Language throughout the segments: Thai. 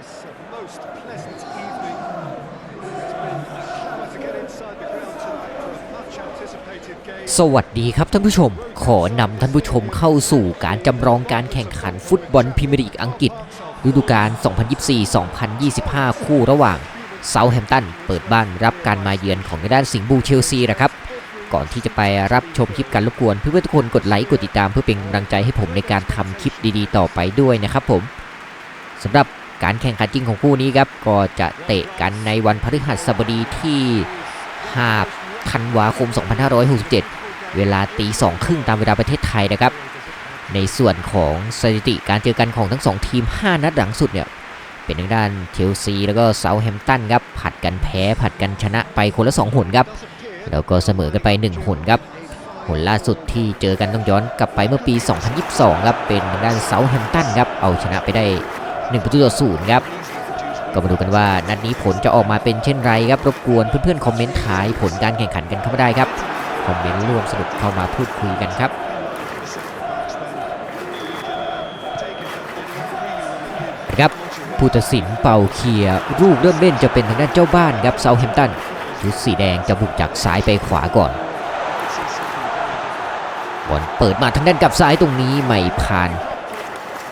this most pleasant evening. It's been a clamour to get inside the ground tonight for a much anticipated game. สวัสดีครับท่านผู้ชม ขอนำท่านผู้ชมเข้าสู่การจำลองการแข่งขันฟุตบอลพรีเมียร์ลีกอังกฤษ ฤดูกาล 2024-2025 คู่ระหว่างเซาท์แฮมป์ตันเปิดบ้านรับการมาเยือนของทางด้านสิงห์บูเชลซีนะครับ ก่อนที่จะไปรับชมคลิปกันรบกวนเพื่อนๆทุกคนกดไลค์กดติดตามเพื่อเป็นกำลังใจให้ผมในการทำคลิปดีๆ ต่อไปด้วยนะครับผมสำหรับ การแข่งขันจริงของคู่นี้ครับก็จะเตะกันในวันพฤหัสบดีที่5ธันวาคม 2567 เวลาตีสองครึ่งตามเวลาประเทศไทยนะครับ ในส่วนของสถิติการเจอกันของทั้งสองทีม 5 นัดหลังสุดเนี่ยเป็นทางด้านเชลซีแล้วก็เซาแฮมป์ตันครับผัดกันแพ้ผัดกันชนะไปคนละ 2หนครับ แล้วก็เสมอกันไป 1หนครับหนล่าสุดที่เจอกันต้องย้อนกลับไปเมื่อปี 2022 ครับ เป็นทางด้านเซาแฮมป์ตันครับ เอาชนะไปได้ 1ประตูต่อศูนย์ครับก็มาดูกันว่านัดนี้ผลจะออกมาเป็นเช่นไรครับรบกวนเพื่อนๆคอมเมนต์ทายผลการแข่งขันกันเข้ามาได้ครับคอมเมนต์ร่วมสนุกเข้ามาพูดคุยกันครับครับผู้ตัดสินเป่าเคลียร์ลูกเริ่มเล่นจะเป็นทางด้านเจ้าบ้านครับเซาแฮมตันชุดสีแดงจะบุกจากซ้ายไปขวาก่อนบอลเปิดมาทางด้านกับซ้ายตรงนี้ไม่ผ่าน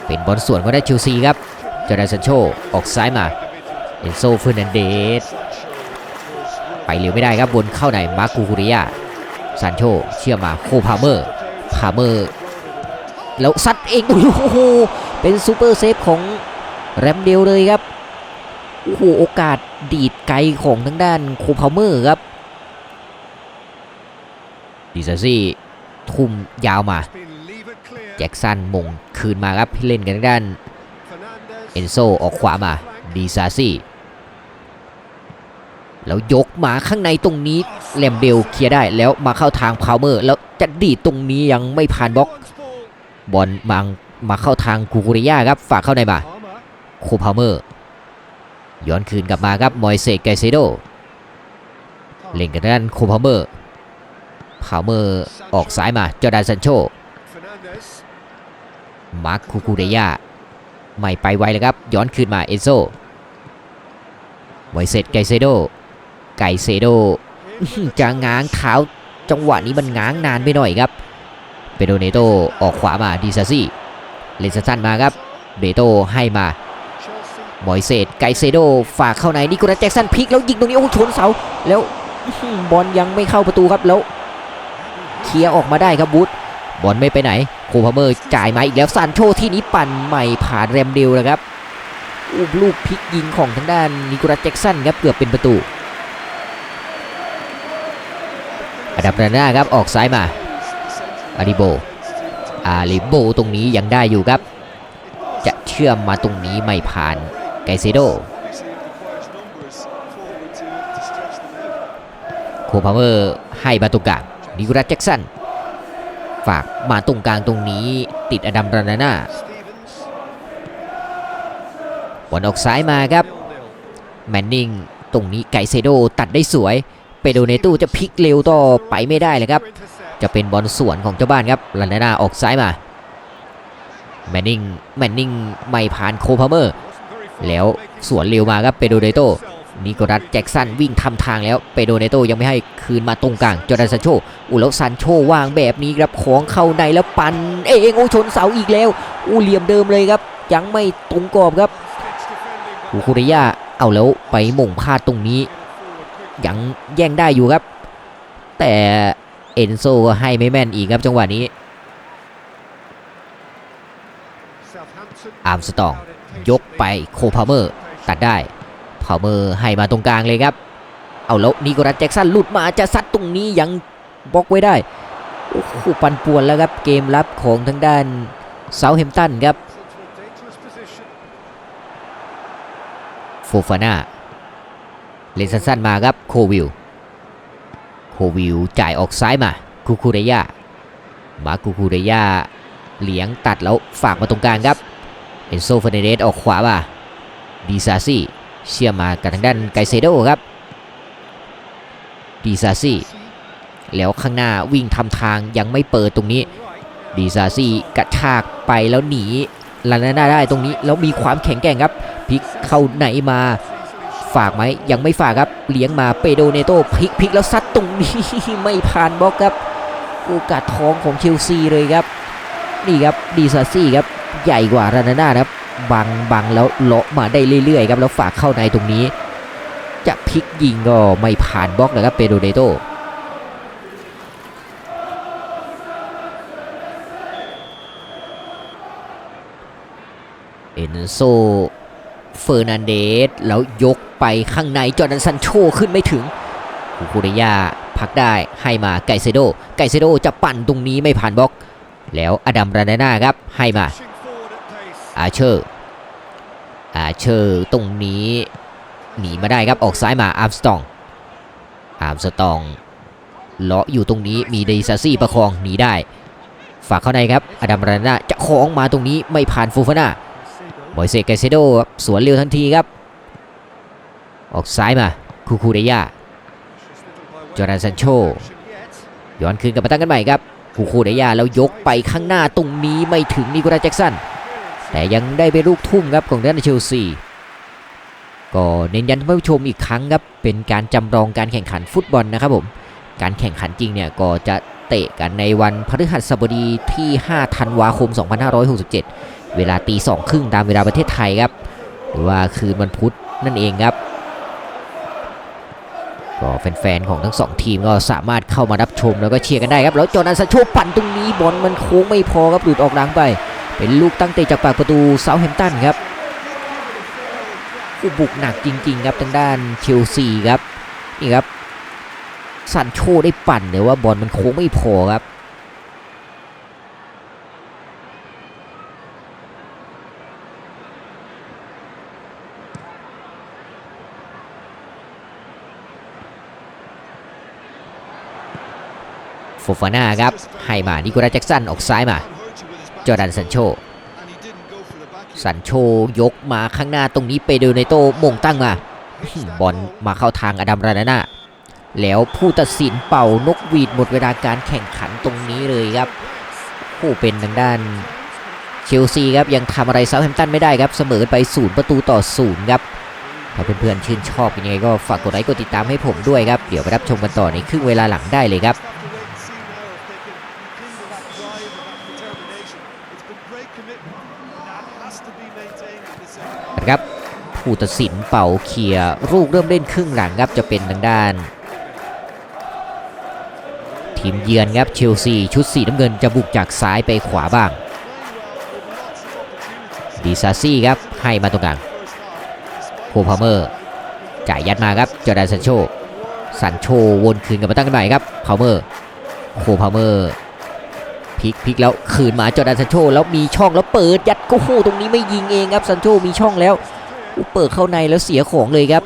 เป็นบอลสวนก็ได้เชลซีครับ จอร์แดนซันโชออกซ้ายมาเอนโซเฟอร์นันเดสไปเร็วไม่ได้ครับบนเข้าในมาร์กูคูริยาซันโชเชื่อมาโคพาเมอร์พาเมอร์แล้วซัดเองโอ้โหเป็นซูเปอร์เซฟของแรมเดลเลยครับโอ้โหโอกาสดีดไกลของทางด้านโคพาเมอร์ครับดิซาซี่ทุ่มยาวมา แจ็คสันมงคืนมาครับเล่นกันทางด้าน อนโซออกขวามาดีซาซี่แล้วยกมาข้างในตรงนี้แลมเบลเคลียร์ได้แล้วมาเข้าทางพาวเมอร์แล้วจะดีตรงนี้ยังไม่ผ่านบล็อกบอลมามาเข้าทางกูกุริยาครับฝากเข้าในมาโคพาวเมอร์ย้อนคืนกลับมาครับมอยเซกไกเซโดเล่นกันด้านโคพาวเมอร์พาวเมอร์ออกซ้ายมาจอร์แดนซันโชมาร์คคูคูเดยา ไม่ไปไวเลยครับ ย้อนคืนมาเอนโซไวเซตไกเซโด ไกเซโดจะง้างเท้าจังหวะนี้มันง้างนานไปหน่อยครับ เปโดเนโตออกขวามาดีซาซี่เลนสั้นมาครับ เบโตให้มา Chelsea. มอยเซตไกเซโดฝากเข้าในนิโคลัสแจ็กสันพลิกแล้วยิงตรงนี้โอ้โหชนเสาแล้วบอลยังไม่เข้าประตูครับแล้วเคลียร์ออกมาได้ครับบูธ บอลไม่ไปไหนโคพาเมอร์จ่ายมาอีกแล้วซานโชที่นี้ปั่นใหม่ผ่านแรมเดลแล้วครับอู้ลูกพลิกยิงของทางด้านนิโคลัสแจ็กสันครับเกือบเป็นประตูอดับราน่าครับออกซ้ายมาอาริโบอาริโบตรงนี้ยังได้อยู่ครับ จะเชื่อมมาตรงนี้ไม่ผ่านไกเซโดโคพาเมอร์ให้มาตรงกลางนิโคลัสแจ็กสัน ฝากมาตรงกลางตรงนี้ ติดอดัมรานาน่าบอลออกซ้ายมาครับ แมนนิงตรงนี้ไกเซโดตัดได้สวย เปโดเนตูจะพลิกเร็วต่อไปไม่ได้เลยครับ จะเป็นบอลสวนของเจ้าบ้านครับลานาน่าออกซ้ายมา แมนนิงแมนนิงไม่ผ่านโคพาเมอร์ แล้วสวนเร็วมาครับเปโดเนโต นิโคลัสแจ็กสันวิ่งทำทางแล้วเปโดเนโตยังไม่ให้คืนมาตรงกลางจอร์แดนซันโชอูแล้วซันโชวางแบบนี้ครับของเข้าในแล้วปันเองโอ้ชนเสาอีกแล้วอูเหลี่ยมเดิมเลยครับ ยังไม่ตรงกรอบครับอูคุริยาเอาแล้วไปหม่งพลาดตรงนี้ ยังแย่งได้อยู่ครับ แต่เอนโซก็ให้ไม่แม่นอีกครับจังหวะนี้อาร์มสตอง ยกไปโคพาเมอร์ ตัดได้ พาวเมอร์ให้มาตรงกลางเลยครับ เอาแล้วนิโคลัสแจ็กสันหลุดมาจะซัดตรงนี้ยังบล็อกไว้ได้โอ้โหปันป่วนแล้วครับเกมรับของทางด้านเซาท์แฮมตันครับโฟฟาน่าเลนสั้นๆมาครับโควิลโควิลจ่ายออกซ้ายมาคูคูเรยามาคูคูเรยาเหลียงตัดแล้วฝากมาตรงกลางครับเอนโซเฟเนเดสออกขวามาดีซาซี่ เชื่อมมากับทางด้านไกเซโดครับดีซาซี่แล้วข้างหน้าวิ่งทำทางยังไม่เปิดตรงนี้ดีซาซี่กระชากไปแล้วหนีลานาน่าได้ตรงนี้แล้วมีความแข็งแกร่งครับพลิกเข้าไหนมาฝากไหมยังไม่ฝากครับเลี้ยงมาเปโดเนโตพลิกพลิกแล้วซัดตรงนี้ไม่ผ่านบล็อกครับโอกาสทองของเชลซีเลยครับ นี่ครับดีซาซี่ครับใหญ่กว่ารานาน่าครับ บังบังแล้วเลาะมาได้เรื่อยๆครับแล้วฝากเข้าในตรงนี้ จะพลิกยิงก็ไม่ผ่านบล็อกนะครับเปโดเนโตเอนโซเฟอร์นันเดสแล้วยกไปข้างในจอร์แดนซันโชขึ้นไม่ถึงคูคูเรยาพักได้ให้มาไกเซโดไกเซโดจะปั่นตรงนี้ไม่ผ่านบล็อก แล้วอดัมรานาน่าครับให้มา อาเชอร์ อาเชอร์ตรงนี้หนีมาได้ครับออกซ้ายมาอาร์มสตอง อาร์มสตองเลาะอยู่ตรงนี้มีเดซาซี่ประคองหนีได้ ฝากเข้าในครับอดัมรานาน่าจะคล้องมาตรงนี้ไม่ผ่านฟูฟาน่าบอยเซกไกเซโดครับสวนเร็วทันทีครับ ออกซ้ายมาคูคูเดยาจอร์แดนซันโชย้อนคืนกลับมาตั้งกันใหม่ครับคูคูเดยาแล้วยกไปข้างหน้าตรงนี้ไม่ถึงนิโคลัสแจ็กสัน แต่ยังได้ไปลูกทุ่มครับของด้านเชลซีก็เน้นย้ำท่านผู้ชมอีกครั้งครับเป็นการจำลองการแข่งขันฟุตบอลนะครับผมการแข่งขันจริงเนี่ยก็จะเตะกันในวันพฤหัสบดีที่ 5 ธันวาคม 2567 เวลาตีสองครึ่งตามเวลาประเทศไทยครับ หรือว่าคืนวันพุธนั่นเองครับ ก็แฟนๆของทั้งสองทีมก็สามารถเข้ามารับชมแล้วก็เชียร์กันได้ครับ แล้วจอร์แดนซาโชปั่นตรงนี้บอลมันโค้งไม่พอครับหลุดออกหลังไป เป็นลูกตั้งเตะจากปากประตูเซาแฮมตันครับผู้บุกหนักจริง ๆ ครับทางด้านเชลซีครับนี่ครับซันโชได้ปั่นแต่ว่าบอลมันโค้งไม่พอครับโฟฟาน่าครับให้มานิโคลัสแจ็กสันออกซ้ายมา จอร์แดนซันโชสันโชยกมาข้างหน้าตรงนี้ไปเดลเนโตมงตั้งมา บอลมาเข้าทางอดัมรานาน่าแล้วผู้ตัดสินเป่านกหวีดหมดเวลาการแข่งขันตรงนี้เลยครับผู้เป็นทางด้านเชลซีครับยังทำอะไรเซาท์แฮมป์ตันไม่ได้ครับเสมอไปศูนย์ประตูต่อศูนย์ครับถ้าเพื่อนๆชื่นชอบยังไงก็ฝากกดไลค์กดติดตามให้ผมด้วยครับ เดี๋ยวไปรับชมกันต่อในครึ่งเวลาหลังได้เลยครับ ครับผู้ตัดสินเป่าเคลียร์ลูกเริ่มเล่นครึ่งหลังครับจะเป็นทางด้าน ทีมเยือนครับเชลซีชุดสีน้ำเงินจะบุกจากซ้ายไปขวาบ้างดีซาซี่ครับให้มาตรงกลางโคพาเมอร์จ่ายยัดมาครับจอร์แดนซันโชซันโชวนคืนกลับมาตั้งกันใหม่ครับพาเมอร์โคพาเมอร์ พลิกพลิกแล้วคืนมาจอร์แดนซันโชแล้วมีช่องแล้วเปิดยัดโอ้โหตรงนี้ไม่ยิงเองครับซันโชมีช่องแล้วเปิดเข้าในแล้วเสียของเลยครับ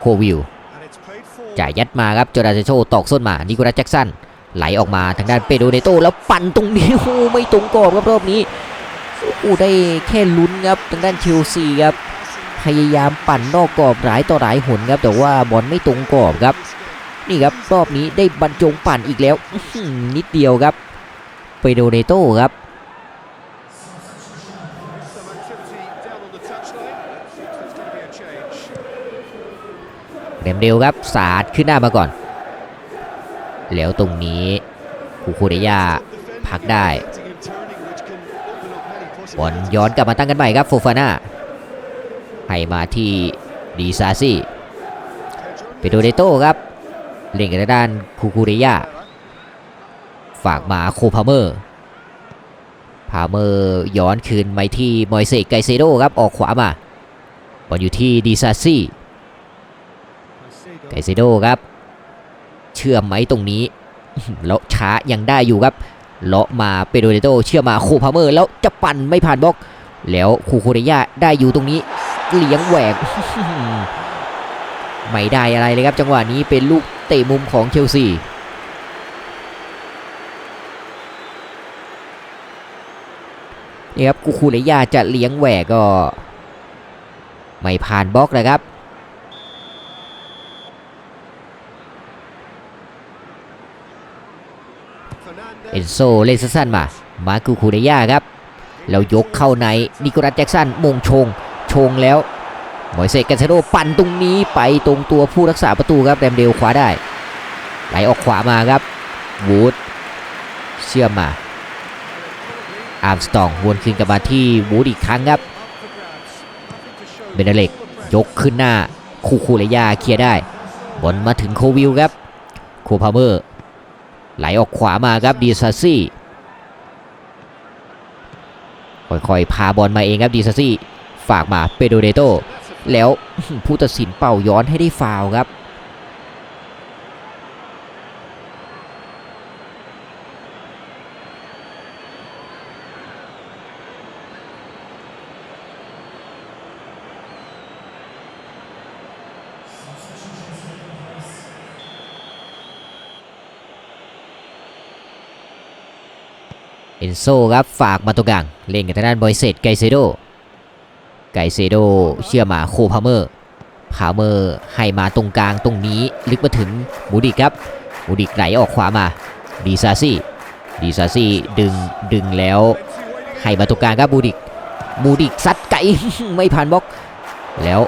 โควิลจ่ายยัดมาครับจอร์แดนเซโชตอกส้นมานิโคลัสแจ็กสันไหลออกมาทางด้านเปโดเนโตแล้วปั่นตรงนี้โอ้ไม่ตรงกรอบครับรอบนี้โอ้ได้แค่ลุ้นครับทางด้านเชลซีครับพยายามปั่นนอกกรอบหลายต่อหลายหนครับแต่ว่าบอลไม่ตรงกรอบครับ นี่ครับรอบนี้ได้บรรจงปั่นอีกแล้วนิดเดียวครับเปโดเนโตครับเรมเดลครับสาดขึ้นหน้ามาก่อน แล้วตรงนี้คูคูเดยาพักได้บอลย้อนกลับมาตั้งกันใหม่ครับโฟฟาน่าให้มาที่ดีซาซี่เปโดเดโต้ครับ เล่นกันทางด้านคูคูเดยาฝากมาโคพาเมอร์พาเมอร์ย้อนคืนไปที่มอยเซกไกเซโดครับออกขวามาบอลอยู่ที่ดีซาซี่ไกเซโดครับ เชื่อมไหมตรงนี้แล้วช้ายังได้อยู่ครับเลาะมาเปโดเนโตเชื่อมาโคพาเมอร์แล้วจะปั่นไม่ผ่านบล็อก แล้วคูคเรยาได้อยู่ตรงนี้เลี้ยงแหวกไม่ได้อะไรเลยครับ จังหวะนี้เป็นลูก เตะมุมของเชลซีนี่ครับคูคูเรยาจะเลี้ยงแหวกก็ ไม่ผ่านบล็อกเลยครับเอนโซเล่นสั้นมา มากูคูเดย่าครับ แล้วยกเข้าในนิโคลัสแจ็กสันมงชง ชงแล้ว มอยเซกันเซโดปั่นตรงนี้ไปตรงตัวผู้รักษาประตูครับแรมเดลคว้าได้ ไหลออกขวามาครับวูดเชื่อมมาอาร์มสตองวนคืนกลับมาที่วูดอีกครั้งครับเบนเดเล็กยกขึ้นหน้าคูคูเลยาเคลียร์ได้บอลมาถึงโควิลครับโคพาเมอร์ ไหลออกขวามาครับดีซาซี่ค่อยๆพาบอลมาเองครับดีซาซี่ฝากมาเปโดเดโต แล้วผู้ตัดสินเป่าย้อนให้ได้ฟาวครับ เอนโซครับฝากมาตรงกลางเล่นกับทางด้านบอยเซตไกเซโด ไกเซโดเชื่อมาโคพาเมอร์พาเมอร์ให้มาตรงกลางตรงนี้ลึกมาถึงมูดิกครับมูดิกไหลออกขวามาดีซาซี่ดีซาซี่ดึงดึงแล้ว ให้มาตรงกลางครับมูดิกมูดิกซัดไกไม่ผ่านบล็อก แล้ว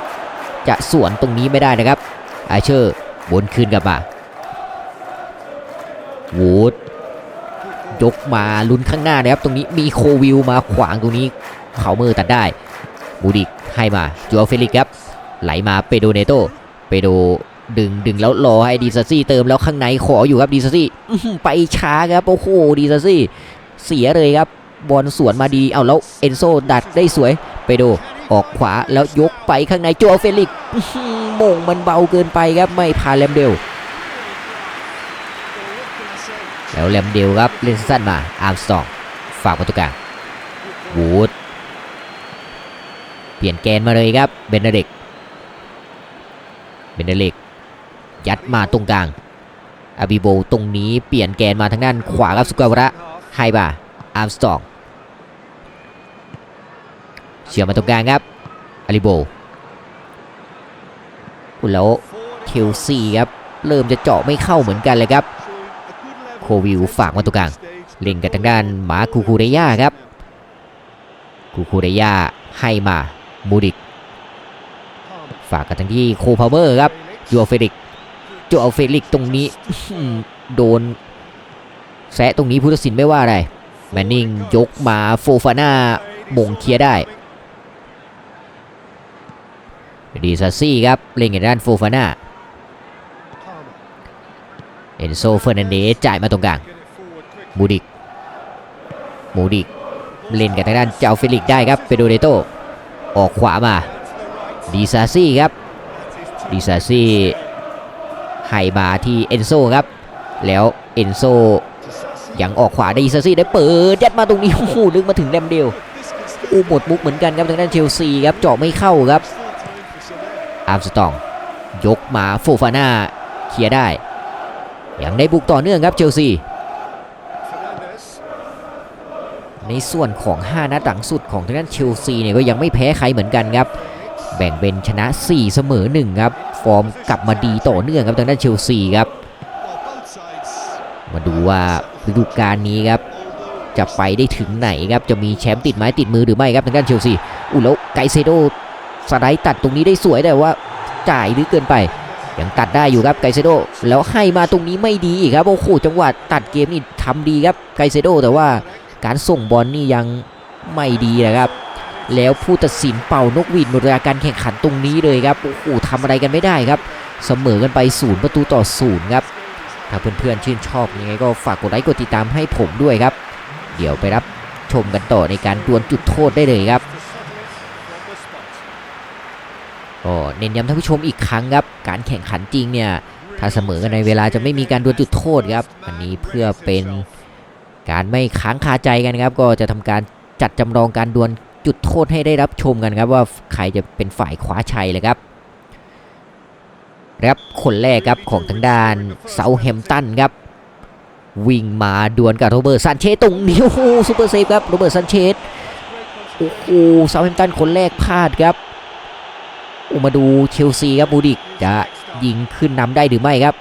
จะสวนตรงนี้ไม่ได้นะครับอาเชอร์บนคืนกลับมาวูดยกมาลุ้นข้างหน้านะครับตรงนี้มีโควิลมาขวางตรงนี้เขาเมือตัดได้ บูดิกให้มาจูอเฟลิกครับ ไหลมาเปโดเนโตเปโดดึงดึงแล้วรอให้ดีซาซี่เติมแล้วข้างในขออยู่ครับดีซาซี่ไปช้าครับโอ้โหดีซาซี่เสียเลยครับบอลสวนมาดีเอาแล้วเอนโซดัดได้สวยเปโดออกขวาแล้วยกไปข้างในจูอเฟลิกมงมันเบาเกินไปครับไม่พาแลมเดลแล้วแลมเดลครับเล่นสั้นมาอาร์มสตองฝากประตูกลางวูด ลี่ยนแกนมาเลยครับเบนเดเล็กเบนเดเล็กยัดมาตรงกลางอาบิโบตรงนี้เปลี่ยนแกนมาทางด้านขวาครับสุกาวระให้มาอาร์มสตองเชื่อมมาตรงกลางครับอาริโบอุ๊ยแล้วเชลซีครับเริ่มจะเจาะไม่เข้าเหมือนกันเลยครับโควิลฝากมาตรงกลางเล่นกับทางด้านหมาคูคูเรย่าครับคูคูเรย่าให้มา มูดิกฝากกับทางที่โคพาวเมอร์ครับจูอเฟลิกจูอเฟลิกตรงนี้โดนแซะตรงนี้ผู้ตัดสินไม่ว่าอะไรแมนนิงยกมาโฟฟาน่ามงเคลียได้ดีซาซี่ครับเล่นกับด้านโฟฟาน่าเอนโซเฟอร์นันเดสจ่ายมาตรงกลางมูดิกมูดิกเล่นกับทางด้านเจ้าเฟลิกได้ครับเปโดเดโต ออกขวามาดีซาซี่ครับดีซาซี่ให้มาที่เอนโซครับ แล้วเอนโซยังออกขวาได้ดีซาซี่ได้เปิดยัดมาตรงนี้โอ้โหลึกมาถึงแรมเดลอู้หมดมุกเหมือนกันครับทางด้านเชลซีครับเจาะไม่เข้าครับอาร์มสตอง ยกมาโฟฟาน่าเคลียร์ได้ ยังได้บุกต่อเนื่องครับเชลซี ในส่วนของ 5 นัดหลังสุดของทางด้านเชลซีเนี่ยก็ยังไม่แพ้ใครเหมือนกันครับ แบ่งเป็นชนะ 4 เสมอ 1 ครับ ฟอร์มกลับมาดีต่อเนื่องครับทางด้านเชลซีครับ มาดูว่าฤดูกาลนี้ครับ จะไปได้ถึงไหนครับ จะมีแชมป์ติดไม้ติดมือหรือไม่ครับทางด้านเชลซีอู้แล้วไกเซโดสไลด์ตัดตรงนี้ได้สวยแต่ว่าจ่ายลึกเกินไปยังตัดได้อยู่ครับไกเซโดแล้วให้มาตรงนี้ไม่ดีอีกครับโอ้โหจังหวะตัดเกมนี่ทำดีครับไกเซโดแต่ว่า การส่งบอลนี่ยังไม่ดีนะครับ แล้วผู้ตัดสินเป่านกหวีดหมดเวลาการแข่งขันตรงนี้เลยครับโอ้โหทำอะไรกันไม่ได้ครับ เสมอกันไปศูนย์ประตูต่อศูนย์ครับถ้าเพื่อนๆชื่นชอบยังไงก็ฝากกดไลค์กดติดตามให้ผมด้วยครับ เดี๋ยวไปรับชมกันต่อในการดวลจุดโทษได้เลยครับก็เน้นย้ำท่านผู้ชมอีกครั้งครับ การแข่งขันจริงเนี่ย ถ้าเสมอกันในเวลาจะไม่มีการดวลจุดโทษครับ อันนี้เพื่อเป็น การไม่ค้างคาใจกันครับ ก็จะทำการจัดจำลองการดวลจุดโทษให้ได้รับชมกันครับว่าใครจะเป็นฝ่ายคว้าชัยเลยครับครับคนแรกครับของทางด้านเซาแฮมตันครับ วิ่งมาดวลกับโรเบิร์ตซันเชสตรงนี้โอ้โหซูเปอร์เซฟครับโรเบิร์ตซันเชสโอ้โหเซาแฮมตันคนแรกพลาดครับอุมาดูเชลซีครับบูดิกจะยิงขึ้นนำได้หรือไม่ครับ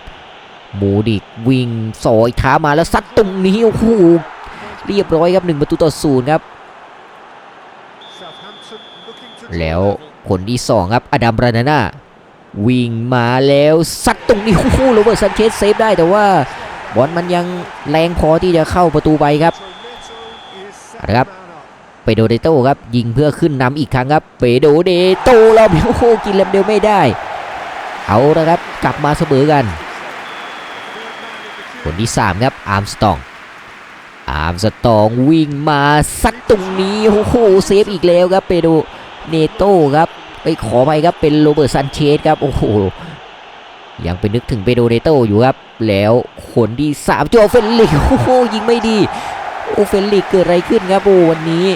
มูดิกวิ่งสอยท้ามาแล้วซัดตรงนี้โอ้โหเรียบร้อยครับหนึ่งประตูต่อศูนย์ครับ แล้วคนที่สองครับอดัมรานาน่าวิ่งมาแล้วซัดตรงนี้โอ้โหโรเบิร์ตซันเชสเซฟได้แต่ว่าบอลมันยังแรงพอที่จะเข้าประตูไปครับนะครับเปโดเดโต้ครับยิงเพื่อขึ้นนำอีกครั้งครับเปโดเดโต้เราโอ้โหกินเลมเดียวไม่ได้ เอาละครับกลับมาเสมอกัน คนที่ 3 ครับอาร์มสตองอาร์มสตองวิ่งมาซัดตรงนี้โอ้โหเซฟอีกแล้วครับเปโดเนโต้ครับไปขอไปครับเป็นโรเบิร์ตซันเชสครับโอ้โหยังไปนึกถึงเปโดเนโต้อยู่ครับ แล้วคนที่3โจเฟนลิกโอ้โหยิงไม่ดีโอ้เฟนลิกเกิดอะไรขึ้นครับโอ้วันนี้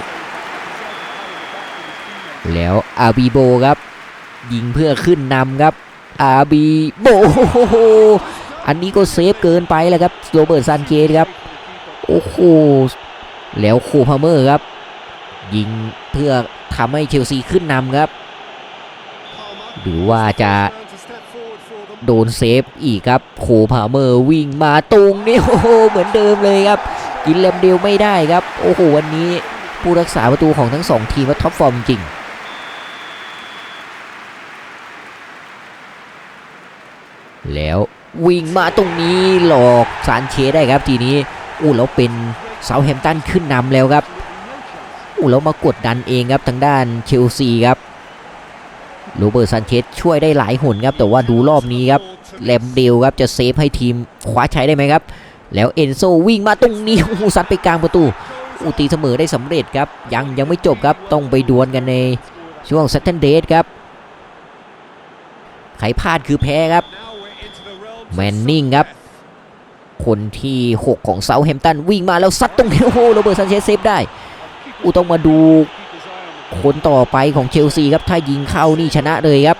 แล้วอาบีโบครับ ยิงเพื่อขึ้นนำครับอาบีโบโอันนี้ก็เซฟเกินไปแล้วครับโรเบิร์ตซันเกตครับ โอ้โห แล้วโคพาเมอร์ครับ ยิงเพื่อทำให้เชลซีขึ้นนำครับ หรือว่าจะโดนเซฟอีกครับ โคพาเมอร์วิ่งมาตรงนี้โอ้โหเหมือนเดิมเลยครับ กินเลมเดียวไม่ได้ครับ โอ้โห วันนี้ผู้รักษาประตูของทั้งสองทีมว่าท็อปฟอร์มจริงแล้ว วิ่งมาตรงนี้หลอกซานเชสได้ครับทีนี้อู้แล้วเป็นเซาแฮมตันขึ้นนำแล้วครับอู้แล้วมากดดันเองครับทางด้านเชลซีครับโรเบิร์ตซานเชสช่วยได้หลายหนครับแต่ว่าดูรอบนี้ครับแลมเดลครับจะเซฟให้ทีมคว้าใชัยได้ไหมครับ แล้วเอนโซวิ่งมาตรงนี้โอ้ซัดไปกลางประตูอูตีเสมอได้สำเร็จครับ ยังยังไม่จบครับต้องไปดวลกันในช่วงเซตเทนเดย์ครับ ใครพลาดคือแพ้ครับ แมนนิงครับ คนที่ 6 ของเซาแฮมตันวิ่งมาแล้วซัดตรงนี้โอ้โหโรเบิร์ตซันเชสเซฟได้อูต้องมาดูคนต่อไปของเชลซีครับ ถ้ายิงเข้านี่ชนะเลยครับ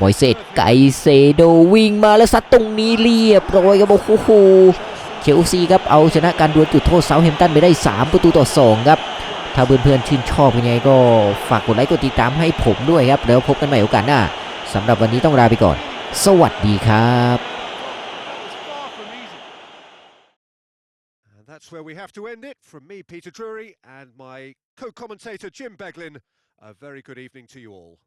มอยเซตไกเซโดวิ่งมาแล้วซัดตรงนี้เรียบร้อยครับโอ้โหเชลซีครับเอาชนะการดวลจุดโทษเซาแฮมตันไปได้ 3 ประตูต่อ 2 ครับถ้าเพื่อนๆชื่นชอบยังไงก็ฝากกดไลค์กดติดตามให้ผมด้วยครับ แล้วพบกันใหม่โอกาสหน้าสำหรับวันนี้ต้องลาไปก่อน สวัสดีครับ that's where we have to end it. From me, Peter Drury, and my co commentator, Jim Beglin. A very good evening to you all.